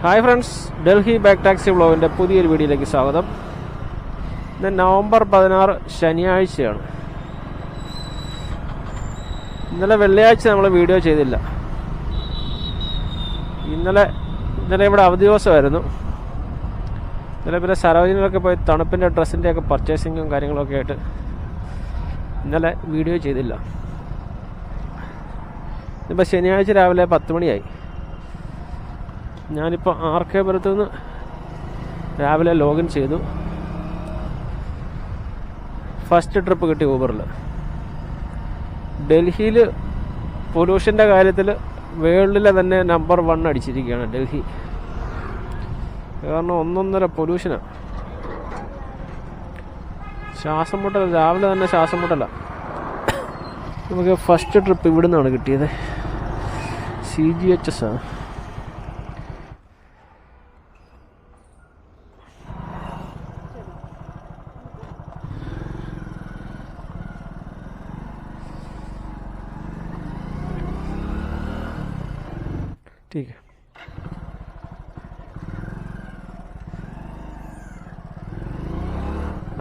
Hi friends Delhi back taxi വ്ളോഗിന്റെ പുതിയൊരു വീഡിയോയിലേക്ക് സ്വാഗതം. ഇന്ന് നവംബർ പതിനാറ് ശനിയാഴ്ചയാണ്. ഇന്നലെ വെള്ളിയാഴ്ച നമ്മൾ വീഡിയോ ചെയ്തില്ല. ഇന്നലെ ഇന്നലെ ഇവിടെ അവധി ദിവസമായിരുന്നു. ഇന്നലെ പിന്നെ സരോജിനിലൊക്കെ പോയി തണുപ്പിന്റെ ഡ്രസ്സിന്റെ ഒക്കെ പർച്ചേസിങ്ങും കാര്യങ്ങളൊക്കെ ആയിട്ട് ഇന്നലെ വീഡിയോ ചെയ്തില്ല. ഇപ്പം ശനിയാഴ്ച രാവിലെ പത്ത് മണിയായി. ഞാനിപ്പോൾ ആർ കെ പുരത്തു നിന്ന് രാവിലെ ലോഗിൻ ചെയ്തു. ഫസ്റ്റ് ട്രിപ്പ് കിട്ടി ഊബറിൽ ഡൽഹിയിൽ പൊല്യൂഷന്റെ കാര്യത്തിൽ വേൾഡിലെ തന്നെ നമ്പർ വൺ അടിച്ചിരിക്കുകയാണ് ഡൽഹി. കാരണം ഒന്നൊന്നര പൊല്യൂഷനാണ് ശ്വാസം മുട്ടല രാവിലെ തന്നെ ശ്വാസം മുട്ടല. നമുക്ക് ഫസ്റ്റ് ട്രിപ്പ് ഇവിടെ നിന്നാണ് കിട്ടിയത്. സി ജി എച്ച് എസ് ആണ് ठीक है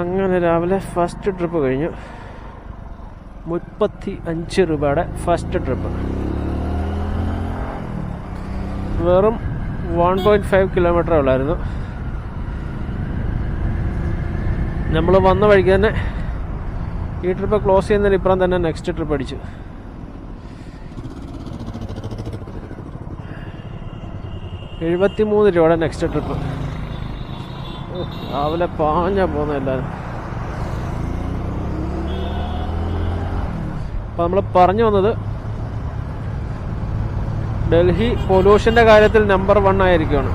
അങ്ങനെ രാവിലെ ഫസ്റ്റ് ട്രിപ്പ് കഴിഞ്ഞു മുപ്പത്തി അഞ്ച് രൂപയുടെ ഫസ്റ്റ് ട്രിപ്പ് വെറും വൺ പോയിൻറ്റ് ഫൈവ് കിലോമീറ്റർ ഉള്ളായിരുന്നു നമ്മൾ വന്ന വഴിക്ക് തന്നെ ഈ ട്രിപ്പ് ക്ലോസ് ചെയ്യുന്നതിന് ഇപ്പുറം തന്നെ നെക്സ്റ്റ് ട്രിപ്പ് അടിച്ചു എഴുപത്തി മൂന്ന് രൂപയുടെ നെക്സ്റ്റ് ട്രിപ്പ് രാവിലെ പാഞ്ഞാ പോകുന്ന എല്ലാവരും അപ്പം നമ്മൾ പറഞ്ഞു വന്നത് ഡൽഹി പൊല്യൂഷന്റെ കാര്യത്തിൽ നമ്പർ വൺ ആയിരിക്കുകയാണ്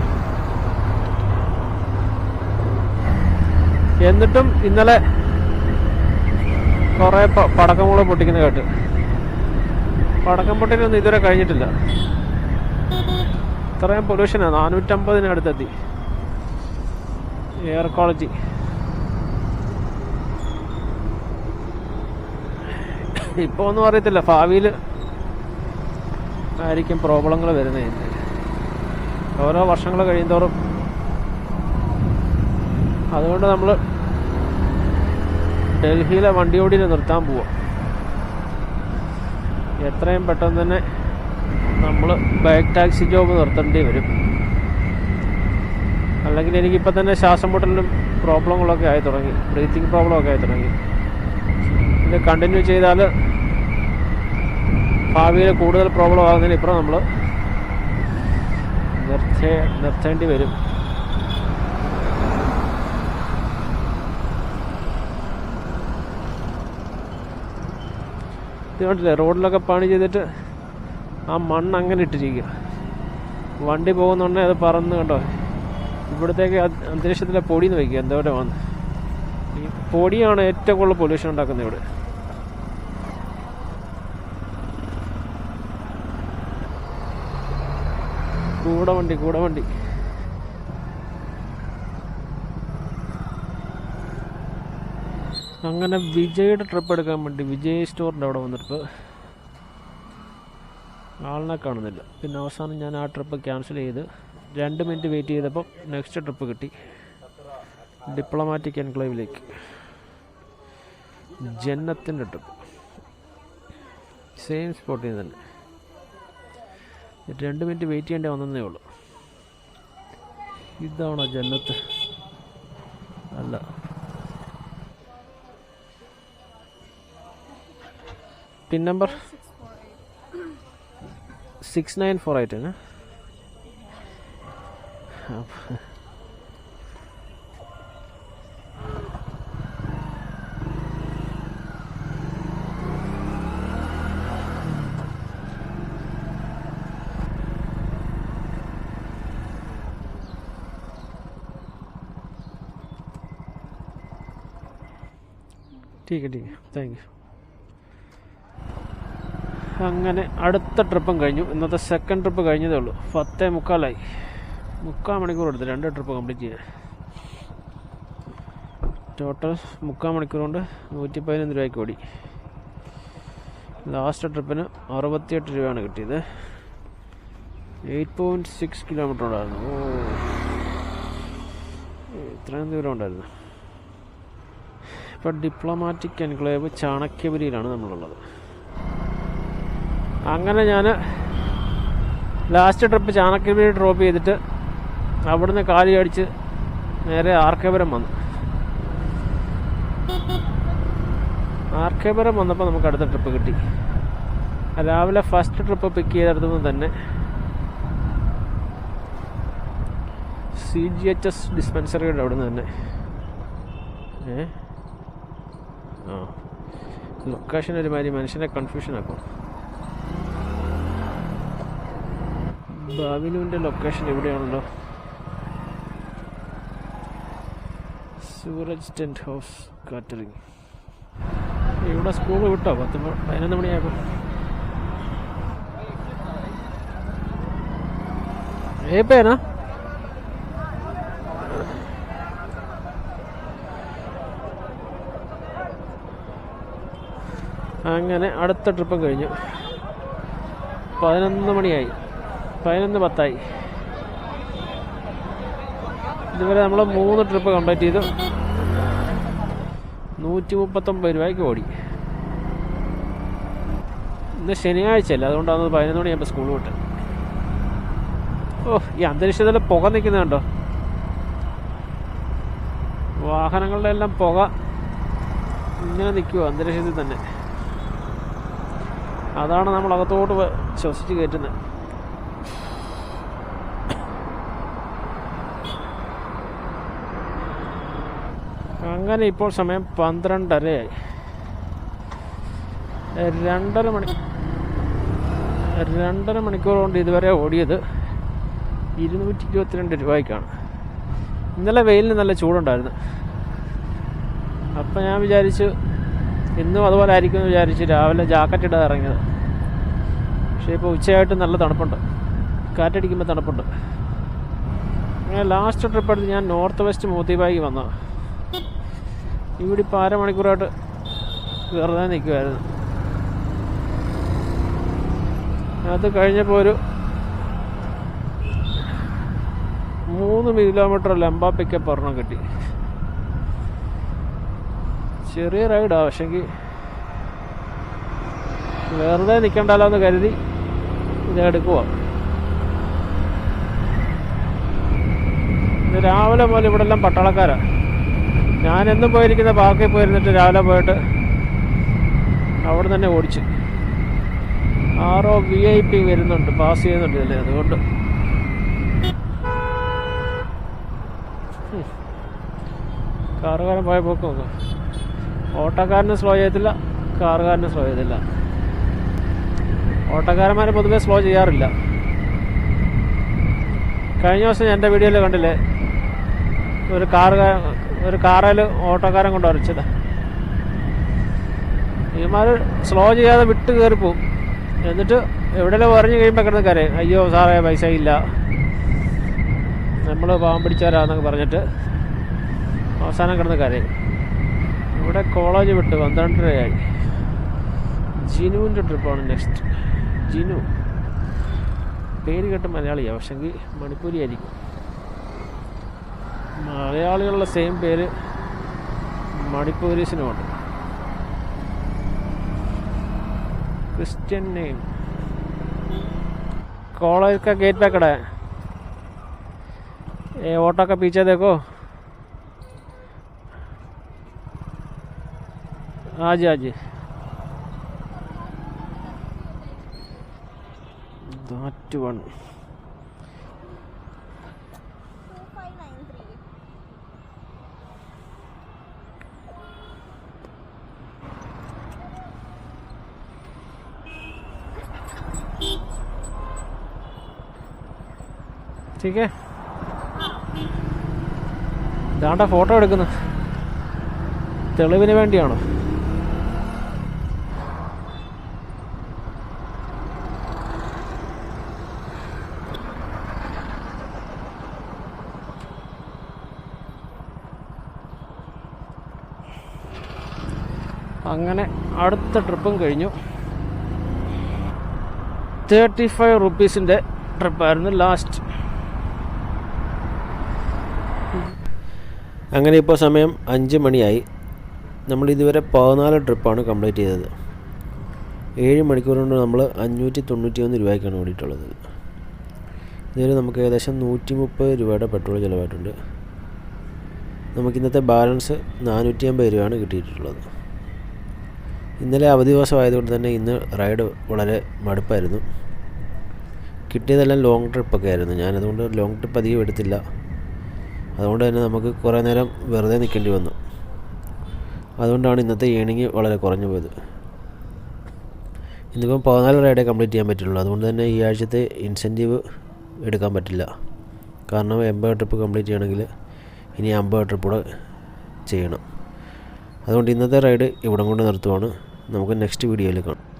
എന്നിട്ടും ഇന്നലെ കുറേ പടക്കം കൂടെ പൊട്ടിക്കുന്ന കേട്ട്. പടക്കം പൊട്ടിനൊന്നും ഇതുവരെ കഴിഞ്ഞിട്ടില്ല. ഇത്രയും പൊല്യൂഷനാണ് നാനൂറ്റമ്പതിന് അടുത്തെത്തി. എയർ ക്വാളിറ്റി ഇപ്പോൾ ഒന്നും അറിയത്തില്ല. ഭാവിയിൽ ആയിരിക്കും പ്രോബ്ലങ്ങൾ വരുന്നത്. ഓരോ വർഷങ്ങൾ കഴിയുന്തോറും. അതുകൊണ്ട് നമ്മൾ ഡൽഹിയിലെ വണ്ടി ഓടിനെ നിർത്താൻ പോവാം. എത്രയും പെട്ടെന്ന് തന്നെ നമ്മൾ ബൈക്ക് ടാക്സി ജോബ് നിർത്തേണ്ടി വരും. അല്ലെങ്കിൽ എനിക്കിപ്പോൾ തന്നെ ശ്വാസം മുട്ടലിനും പ്രോബ്ലങ്ങളൊക്കെ ആയി തുടങ്ങി. ബ്രീത്തിങ് പ്രോബ്ലമൊക്കെ ആയി തുടങ്ങി. ഇത് കണ്ടിന്യൂ ചെയ്താൽ ഭാവിയിൽ കൂടുതൽ പ്രോബ്ലം ആകുന്നതിന് ഇപ്പുറം നമ്മൾ നിർത്തേ നിർത്തേണ്ടി വരും. ഇത് കണ്ടില്ലേ? റോഡിലൊക്കെ പണി ചെയ്തിട്ട് ആ മണ്ണ് അങ്ങനെ ഇട്ടിരിക്കുക വണ്ടി പോകുന്നുണ്ടെ അത് പറന്ന് കണ്ടോ? ഇവിടത്തേക്ക് അന്തരീക്ഷത്തിലെ പൊടി എന്ന് വയ്ക്കുക എന്തോടെ വന്ന്. ഈ പൊടിയാണ് ഏറ്റവും കൂടുതൽ പൊല്യൂഷൻ ഉണ്ടാക്കുന്നത് ഇവിടെ. കൂടെ വണ്ടി കൂടെ വണ്ടി അങ്ങനെ വിജയുടെ ട്രിപ്പ് എടുക്കാൻ വേണ്ടി വിജയ് സ്റ്റോറിന്റെ അവിടെ വന്നിട്ട് ആളിനെ കാണുന്നില്ല. പിന്നെ അവസാനം ഞാൻ ആ ട്രിപ്പ് ക്യാൻസൽ ചെയ്ത് രണ്ട് മിനിറ്റ് വെയിറ്റ് ചെയ്തപ്പോൾ നെക്സ്റ്റ് ട്രിപ്പ് കിട്ടി. ഡിപ്ലോമാറ്റിക് എൻക്ലേവിലേക്ക് ജന്നത്തിന്റെ ട്രിപ്പ് സെയിം സ്പോട്ടിൽ നിന്ന് തന്നെ. രണ്ട് മിനിറ്റ് വെയിറ്റ് ചെയ്യേണ്ടി വന്നതേ ഉള്ളൂ. ഇതാണോ ജന്നത്ത്? അല്ല. Pin number six nine four eight ആണ് ठीक है ठीक है താങ്ക് യു അങ്ങനെ അടുത്ത ട്രിപ്പും കഴിഞ്ഞു. ഇന്നത്തെ സെക്കൻഡ് ട്രിപ്പ് കഴിഞ്ഞതേ ഉള്ളൂ. പത്തേ മുക്കാലായി. മുക്കാൽ മണിക്കൂർ എടുത്തു രണ്ട് ട്രിപ്പ് കംപ്ലീറ്റ് ചെയ്യാൻ. ടോട്ടൽ മുക്കാൽ മണിക്കൂർ കൊണ്ട് നൂറ്റി പതിനൊന്ന് രൂപയ്ക്ക് ഓടി ലാസ്റ്റ് ട്രിപ്പിന് അറുപത്തിയെട്ട് രൂപയാണ് കിട്ടിയത്. എയ്റ്റ് പോയിന്റ് സിക്സ് കിലോമീറ്റർ ഉണ്ടായിരുന്നു. ഓ. ഇത്രയും ദൂരം ഉണ്ടായിരുന്നു. ഇപ്പോൾ ഡിപ്ലോമാറ്റിക് എൻക്ലേവ് ചാണക്യപുരിയിലാണ് നമ്മളുള്ളത്. അങ്ങനെ ഞാൻ ലാസ്റ്റ് ട്രിപ്പ് ചാണക്യപുരി ഡ്രോപ്പ് ചെയ്തിട്ട് അവിടുന്ന് കാലി അടിച്ച് നേരെ ആർക്കേപുരം വന്നു. ആർക്കേപുരം വന്നപ്പോൾ നമുക്ക് അടുത്ത ട്രിപ്പ് കിട്ടി. രാവിലെ ഫസ്റ്റ് ട്രിപ്പ് പിക്ക് ചെയ്തെടുത്തുനിന്ന് തന്നെ സി ജി എച്ച് എസ് ഡിസ്പെൻസറിയുടെ അവിടെ നിന്ന് തന്നെ. ഏ? ആ. ലൊക്കേഷൻ ഒരുമാതിരി മനുഷ്യനെ കൺഫ്യൂഷൻ ആക്കും. ബാബിനുവിന്റെ ലൊക്കേഷൻ എവിടെയാണല്ലോ? സൂറജ് ടെന്റ് ഹൗസ് കാറ്ററിങ് ഇവിടെ സ്കൂൾ വിട്ടോ? പത്ത് പതിനൊന്ന് ഏ ഏപ്പേനാ അങ്ങനെ അടുത്ത ട്രിപ്പും കഴിഞ്ഞു. പതിനൊന്ന് മണിയായി. പതിനൊന്ന് പത്തായി. ഇതുവരെ നമ്മൾ മൂന്ന് ട്രിപ്പ് കംപ്ലീറ്റ് ചെയ്തു. നൂറ്റി മുപ്പത്തൊമ്പത് രൂപയ്ക്ക് ഓടി. ഇന്ന് ശനിയാഴ്ചയല്ല അതുകൊണ്ടാണ് പതിനൊന്ന് മണി ഞാൻ സ്കൂൾ വിട്ട്. ഓ ഈ അന്തരീക്ഷത്തിൽ പുക നിൽക്കുന്നുണ്ടോ വാഹനങ്ങളുടെ എല്ലാം പുക ഇങ്ങനെ നിൽക്കുമോ അന്തരീക്ഷത്തിൽ തന്നെ. അതാണ് നമ്മൾ അകത്തോട്ട് ശ്വസിച്ച് കയറ്റുന്നത്. അങ്ങനെ ഇപ്പോൾ സമയം പന്ത്രണ്ടരയായി. രണ്ടര മണി രണ്ടര മണിക്കൂർ കൊണ്ട് ഇതുവരെ ഓടിയത് ഇരുന്നൂറ്റി ഇരുപത്തിരണ്ട് രൂപയ്ക്കാണ്. ഇന്നലെ വെയിലിന് നല്ല ചൂടുണ്ടായിരുന്നു. അപ്പം ഞാൻ വിചാരിച്ചു ഇന്നും അതുപോലെ ആയിരിക്കും എന്ന് വിചാരിച്ച് രാവിലെ ജാക്കറ്റ് ഇടാതെ ഇറങ്ങിയത്. പക്ഷേ ഇപ്പോൾ ഉച്ചയായിട്ട് നല്ല തണുപ്പുണ്ട്. കാറ്റടിക്കുമ്പോൾ തണുപ്പുണ്ട്. അങ്ങനെ ലാസ്റ്റ് ട്രിപ്പ് എടുത്ത് ഞാൻ നോർത്ത് വെസ്റ്റ് മൂത്തിബായിക്ക് വന്ന ഇവിടെ ഇപ്പോൾ അരമണിക്കൂറായിട്ട് വെറുതെ നിൽക്കുമായിരുന്നു അത് കഴിഞ്ഞപ്പോൾ ഒരു മൂന്ന് കിലോമീറ്റർ ലംബ പിക്കപ്പ് ഒരെണ്ണം കിട്ടി. ചെറിയ റൈഡാണ് പക്ഷെങ്കിൽ വെറുതെ നിൽക്കണ്ടല്ലോ എന്ന് കരുതി ഇത് എടുക്കുക രാവിലെ പോലെ ഇവിടെ എല്ലാം പട്ടാളക്കാരാ. ഞാൻ എന്നും പോയിരിക്കുന്ന പാർക്കിൽ പോയിരുന്നിട്ട് രാവിലെ പോയിട്ട് അവിടെ തന്നെ ഓടിച്ചു. ആറോ വി ഐ പി വരുന്നുണ്ട് പാസ് ചെയ്യുന്നുണ്ട് അല്ലേ അതുകൊണ്ട്. കാറുകാരൻ പോയ പോക്ക് നോക്കാം ഓട്ടോക്കാരന് സ്ലോ ചെയ്യത്തില്ല കാറുകാരന് സ്ലോ ചെയ്തില്ല. ഓട്ടോക്കാരന്മാരെ പൊതുവെ സ്ലോ ചെയ്യാറില്ല. കഴിഞ്ഞ ദിവസം എന്റെ വീഡിയോയിൽ കണ്ടില്ലേ ഒരു കാറുകാര ഒരു കാറിൽ ഓട്ടോക്കാരൻ കൊണ്ട് ഉരച്ചത് ഇവന്മാർ സ്ലോ ചെയ്യാതെ വിട്ട് കയറി പോകും എന്നിട്ട് എവിടെയെല്ലാം പറഞ്ഞു കഴിയുമ്പോൾ കിടന്ന് കരയും. അയ്യോ സാറേ പൈസ ഇല്ല. നമ്മൾ പാവം പിടിച്ചവരാന്നൊക്കെ പറഞ്ഞിട്ട് അവസാനം കിടന്ന് കരയും. ഇവിടെ കോളേജ് വിട്ട് പന്ത്രണ്ടരയായി. ജിനുവിന്റെ ട്രിപ്പാണ് നെക്സ്റ്റ് ജിനു. പേര് കേട്ട് മലയാളിയാണ് പക്ഷെങ്കിൽ മണിപ്പൂരി ആയിരിക്കും മലയാളികളുടെ സെയിം പേര് മണിപ്പൂരീസിനുമുണ്ട് क्रिश्चियन नेम कॉलेज का गेट पे खड़ा है ये ऑटो का पीछे देखो हाँ जी हाँ जी that one ചേച്ചിക്ക് ഇതാണ്ടാ ഫോട്ടോ എടുക്കുന്നു തെളിവിന് വേണ്ടിയാണോ? അങ്ങനെ അടുത്ത ട്രിപ്പും കഴിഞ്ഞു. തേർട്ടി ഫൈവ് റുപ്പീസിന്റെ ട്രിപ്പായിരുന്നു ലാസ്റ്റ് അങ്ങനെ ഇപ്പോൾ സമയം അഞ്ച് മണിയായി. നമ്മൾ ഇതുവരെ പതിനാല് ട്രിപ്പാണ് കംപ്ലീറ്റ് ചെയ്തത്. ഏഴ് മണിക്കൂർ കൊണ്ട് നമ്മൾ അഞ്ഞൂറ്റി തൊണ്ണൂറ്റി ഒന്ന് രൂപയ്ക്കാണ് ഓടിയിട്ടുള്ളത്. ഇതിൽ നമുക്ക് ഏകദേശം നൂറ്റി മുപ്പത് രൂപയുടെ പെട്രോൾ ചിലവായിട്ടുണ്ട്. നമുക്ക് ഇന്നത്തെ ബാലൻസ് നാനൂറ്റി അമ്പത് രൂപയാണ് കിട്ടിയിട്ടുള്ളത്. ഇന്നലെ അവധി ദിവസം ആയതുകൊണ്ട് തന്നെ ഇന്ന് റൈഡ് വളരെ മടുപ്പായിരുന്നു. കിട്ടിയതെല്ലാം ലോങ് ട്രിപ്പൊക്കെ ആയിരുന്നു ഞാനതുകൊണ്ട് ലോങ് ട്രിപ്പ് അധികം എടുത്തില്ല. അതുകൊണ്ട് തന്നെ നമുക്ക് കുറേ നേരം വെറുതെ നിൽക്കേണ്ടി വന്നു. അതുകൊണ്ടാണ് ഇന്നത്തെ ഏണിങ് വളരെ കുറഞ്ഞു പോയത്. ഇന്നിപ്പം പതിനാല് റൈഡേ കംപ്ലീറ്റ് ചെയ്യാൻ പറ്റുള്ളൂ. അതുകൊണ്ട് തന്നെ ഈ ആഴ്ചത്തെ ഇൻസെന്റീവ് എടുക്കാൻ പറ്റില്ല. കാരണം എൺപത് ട്രിപ്പ് കംപ്ലീറ്റ് ചെയ്യണമെങ്കിൽ ഇനി അമ്പത് ട്രിപ്പ് കൂടെ ചെയ്യണം. അതുകൊണ്ട് ഇന്നത്തെ റൈഡ് ഇവിടം കൊണ്ട് നിർത്തുവാണ്. നമുക്ക് നെക്സ്റ്റ് വീഡിയോയിൽ കാണാം.